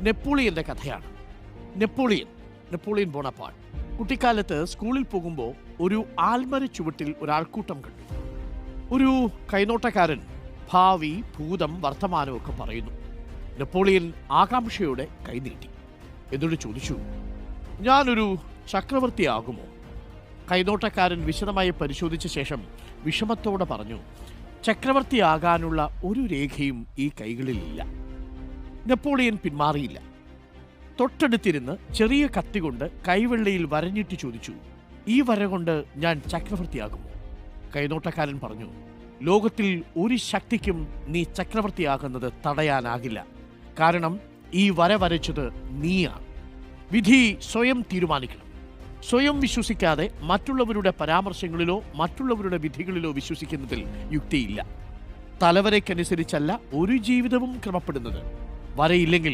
നെപ്പോളിയന്റെ കഥയാണ്. Napoleon Napoleon ബോണപ്പാൾ കുട്ടിക്കാലത്ത് സ്കൂളിൽ പോകുമ്പോൾ ഒരു ആൽമര ചുവട്ടിൽ ഒരാൾക്കൂട്ടം കണ്ടു. ഒരു കൈനോട്ടക്കാരൻ ഭാവി ഭൂതം വർത്തമാനമൊക്കെ പറയുന്നു. നെപ്പോളിയൻ ആകാംക്ഷയോടെ കൈനീട്ടി എന്നിട്ട് ചോദിച്ചു ഞാനൊരു ചക്രവർത്തിയാകുമോ കൈനോട്ടക്കാരൻ വിശദമായി പരിശോധിച്ച ശേഷം വിഷമത്തോടെ പറഞ്ഞു ചക്രവർത്തിയാകാനുള്ള ഒരു രേഖയും ഈ കൈകളിലില്ല. നെപ്പോളിയൻ പിന്മാറിയില്ല. തൊട്ടടുത്തിരുന്ന് ചെറിയ കത്തി കൊണ്ട് കൈവെള്ളയിൽ വരഞ്ഞിട്ട് ചോദിച്ചു ഈ വര കൊണ്ട് ഞാൻ ചക്രവർത്തിയാകുമോ? കൈനോട്ടക്കാരൻ പറഞ്ഞു ലോകത്തിൽ ഒരു ശക്തിക്കും നീ ചക്രവർത്തിയാകുന്നത് തടയാനാകില്ല. കാരണം ഈ വര വരച്ചത് നീയാണ്. വിധി സ്വയം തീരുമാനിക്കണം. സ്വയം വിശ്വസിക്കാതെ മറ്റുള്ളവരുടെ പരാമർശങ്ങളിലോ മറ്റുള്ളവരുടെ വിധികളിലോ വിശ്വസിക്കുന്നതിൽ യുക്തിയില്ല. തലവരയ്ക്കനുസരിച്ചല്ല ഒരു ജീവിതവും ക്രമപ്പെടുന്നത്. വരയില്ലെങ്കിൽ